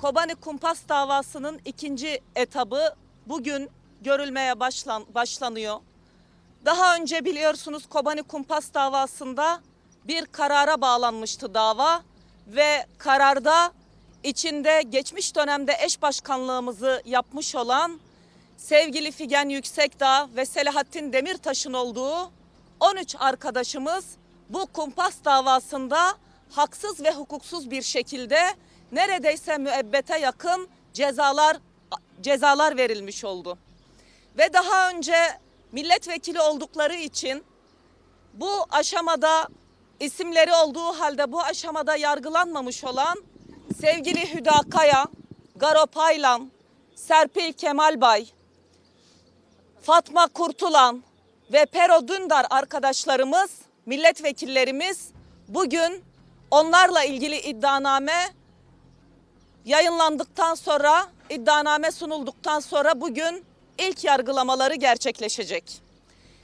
Kobani Kumpas davasının ikinci etabı bugün görülmeye başlan, başlanıyor. Daha önce biliyorsunuz Kobani Kumpas davasında bir karara bağlanmıştı dava ve kararda içinde geçmiş dönemde eş başkanlığımızı yapmış olan sevgili Figen Yüksekdağ ve Selahattin Demirtaş'ın olduğu 13 arkadaşımız bu kumpas davasında haksız ve hukuksuz bir şekilde neredeyse müebbete yakın cezalar cezalar verilmiş oldu. Ve daha önce milletvekili oldukları için bu aşamada isimleri olduğu halde bu aşamada yargılanmamış olan sevgili Hüda Kaya, Garo Paylan, Serpil Kemalbay, Fatma Kurtulan ve Pero Dündar arkadaşlarımız, milletvekillerimiz bugün onlarla ilgili iddianame yayınlandıktan sonra, iddianame sunulduktan sonra bugün ilk yargılamaları gerçekleşecek.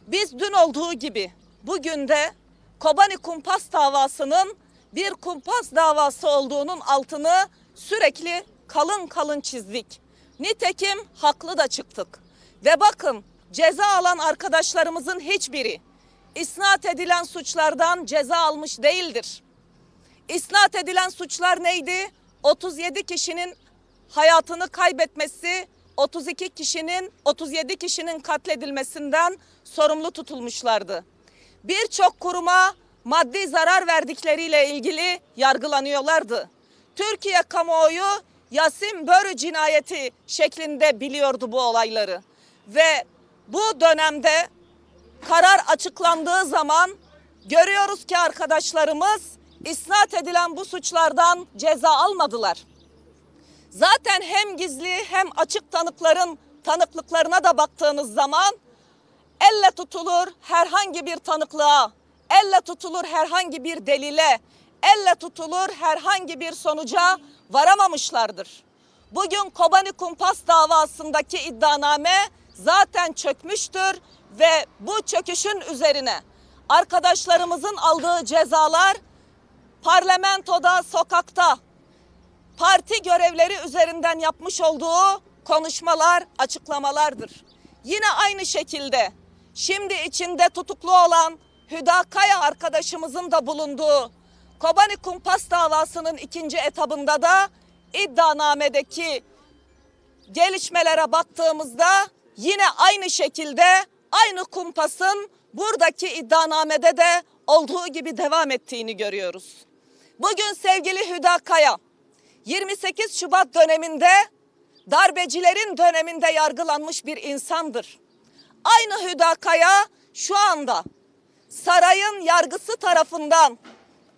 Biz dün olduğu gibi bugün de Kobani Kumpas davasının bir kumpas davası olduğunun altını sürekli kalın kalın çizdik. Nitekim haklı da çıktık. Ve bakın ceza alan arkadaşlarımızın hiçbiri isnat edilen suçlardan ceza almış değildir. İsnat edilen suçlar neydi? 37 kişinin hayatını kaybetmesi, 32 kişinin 37 kişinin katledilmesinden sorumlu tutulmuşlardı. Birçok kuruma maddi zarar verdikleriyle ilgili yargılanıyorlardı. Türkiye kamuoyu Yasin Börü cinayeti şeklinde biliyordu bu olayları. Ve bu dönemde karar açıklandığı zaman görüyoruz ki arkadaşlarımız isnat edilen bu suçlardan ceza almadılar. Zaten hem gizli hem açık tanıkların tanıklıklarına da baktığınız zaman elle tutulur herhangi bir tanıklığa, elle tutulur herhangi bir delile, elle tutulur herhangi bir sonuca varamamışlardır. Bugün Kobani Kumpas davasındaki iddianame zaten çökmüştür ve bu çöküşün üzerine arkadaşlarımızın aldığı cezalar parlamentoda, sokakta parti görevleri üzerinden yapmış olduğu konuşmalar, açıklamalardır. Yine aynı şekilde şimdi içinde tutuklu olan Hüda Kaya arkadaşımızın da bulunduğu Kobani Kumpas davasının ikinci etabında da iddianamedeki gelişmelere baktığımızda yine aynı şekilde aynı kumpasın buradaki iddianamede de olduğu gibi devam ettiğini görüyoruz. Bugün sevgili Hüda Kaya 28 Şubat döneminde darbecilerin döneminde yargılanmış bir insandır. Aynı Hüda Kaya şu anda sarayın yargısı tarafından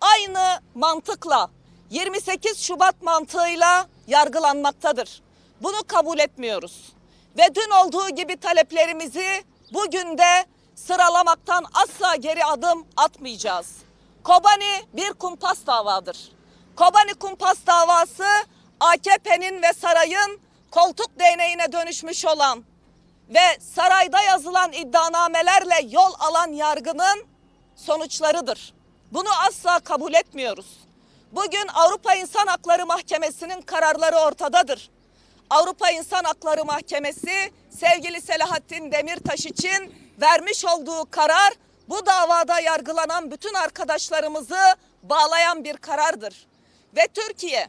aynı mantıkla 28 Şubat mantığıyla yargılanmaktadır. Bunu kabul etmiyoruz. Ve dün olduğu gibi taleplerimizi bugün de sıralamaktan asla geri adım atmayacağız. Kobani bir kumpas davadır. Kobani kumpas davası AKP'nin ve sarayın koltuk değneğine dönüşmüş olan ve sarayda yazılan iddianamelerle yol alan yargının sonuçlarıdır. Bunu asla kabul etmiyoruz. Bugün Avrupa İnsan Hakları Mahkemesi'nin kararları ortadadır. Avrupa İnsan Hakları Mahkemesi sevgili Selahattin Demirtaş için vermiş olduğu karar bu davada yargılanan bütün arkadaşlarımızı bağlayan bir karardır. Ve Türkiye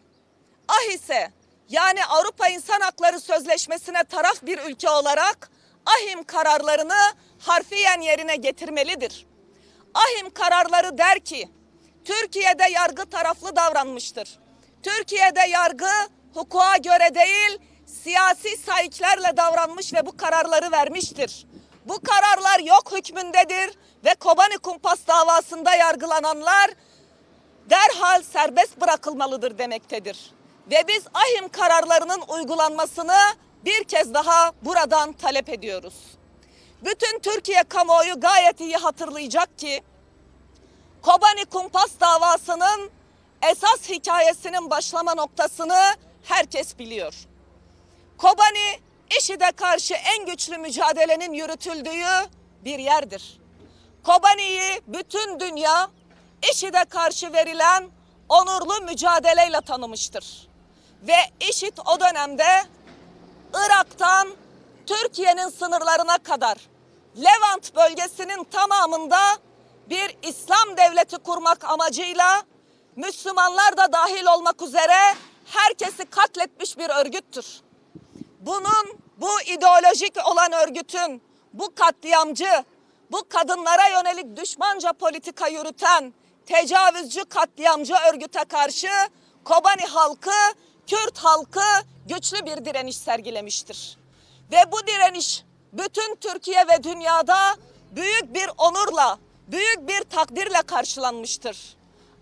ahise yani Avrupa İnsan Hakları Sözleşmesi'ne taraf bir ülke olarak ahim kararlarını harfiyen yerine getirmelidir. Ahim kararları der ki Türkiye'de yargı taraflı davranmıştır. Türkiye'de yargı hukuka göre değil siyasi sahiplerle davranmış ve bu kararları vermiştir. Bu kararlar yok hükmündedir ve Kobani Kumpas davasında yargılananlar derhal serbest bırakılmalıdır demektedir. Ve biz ahim kararlarının uygulanmasını bir kez daha buradan talep ediyoruz. Bütün Türkiye kamuoyu gayet iyi hatırlayacak ki Kobani Kumpas davasının esas hikayesinin başlama noktasını herkes biliyor. Kobani IŞİD'e karşı en güçlü mücadelenin yürütüldüğü bir yerdir. Kobani'yi bütün dünya IŞİD'e karşı verilen onurlu mücadeleyle tanımıştır. Ve IŞİD o dönemde Irak'tan Türkiye'nin sınırlarına kadar Levant bölgesinin tamamında bir İslam devleti kurmak amacıyla Müslümanlar da dahil olmak üzere herkesi katletmiş bir örgüttür. Bunun bu ideolojik olan örgütün bu katliamcı, bu kadınlara yönelik düşmanca politika yürüten tecavüzcü katliamcı örgüte karşı Kobani halkı, Kürt halkı güçlü bir direniş sergilemiştir. Ve bu direniş bütün Türkiye ve dünyada büyük bir onurla, büyük bir takdirle karşılanmıştır.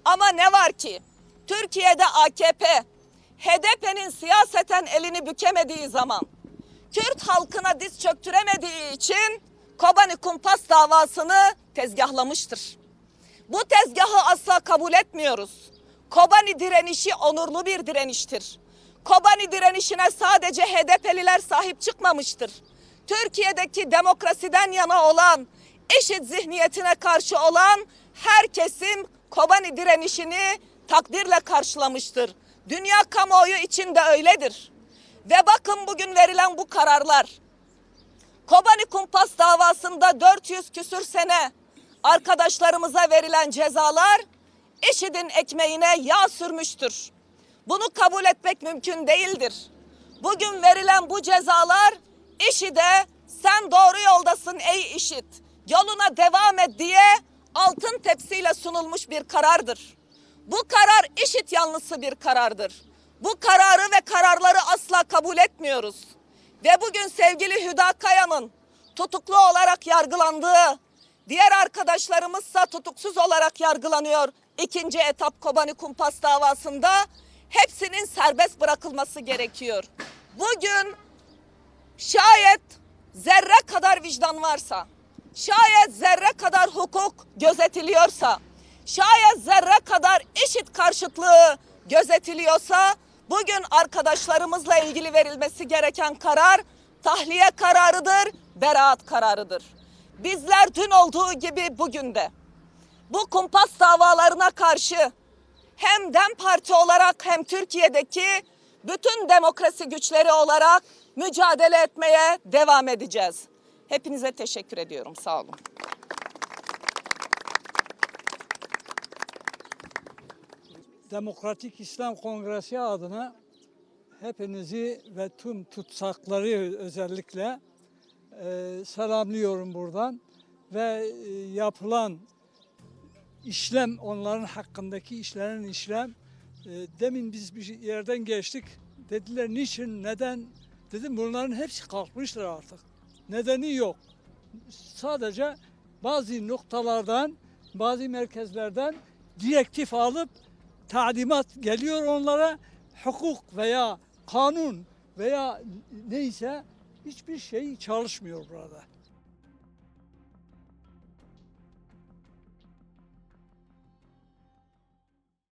Ama ne var ki Türkiye'de AKP, HDP'nin siyaseten elini bükemediği zaman, Kürt halkına diz çöktüremediği için Kobani Kumpas davasını tezgahlamıştır. Bu tezgahı asla kabul etmiyoruz. Kobani direnişi onurlu bir direniştir. Kobani direnişine sadece HDP'liler sahip çıkmamıştır. Türkiye'deki demokrasiden yana olan, eşit zihniyetine karşı olan her kesim Kobani direnişini takdirle karşılamıştır. Dünya kamuoyu için de öyledir. Ve bakın bugün verilen bu kararlar. Kobani Kumpas davasında 400 küsür sene arkadaşlarımıza verilen cezalar IŞİD'in ekmeğine yağ sürmüştür. Bunu kabul etmek mümkün değildir. Bugün verilen bu cezalar IŞİD'e sen doğru yoldasın ey IŞİD yoluna devam et diye altın tepsiyle sunulmuş bir karardır. Bu karar IŞİD yanlısı bir karardır. Bu kararı ve kararları asla kabul etmiyoruz. Ve bugün sevgili Hüda Kaya'nın tutuklu olarak yargılandığı, diğer arkadaşlarımızsa tutuksuz olarak yargılanıyor ikinci etap Kobani Kumpas davasında. Hepsinin serbest bırakılması gerekiyor. Bugün şayet zerre kadar vicdan varsa, şayet zerre kadar hukuk gözetiliyorsa, şayet zerre kadar eşit karşıtlığı gözetiliyorsa, bugün arkadaşlarımızla ilgili verilmesi gereken karar tahliye kararıdır, beraat kararıdır. Bizler dün olduğu gibi bugün de bu kumpas davalarına karşı hem DEM Parti olarak hem Türkiye'deki bütün demokrasi güçleri olarak mücadele etmeye devam edeceğiz. Hepinize teşekkür ediyorum. Sağ olun. Demokratik İslam Kongresi adına hepinizi ve tüm tutsakları özellikle e, selamlıyorum buradan ve e, yapılan işlem onların hakkındaki işlenen işlem e, demin biz bir yerden geçtik. Dediler niçin neden? Dedim bunların hepsi kalkmışlar artık. Nedeni yok. Sadece bazı noktalardan bazı merkezlerden direktif alıp talimat geliyor onlara hukuk veya kanun veya neyse hiçbir şey çalışmıyor burada.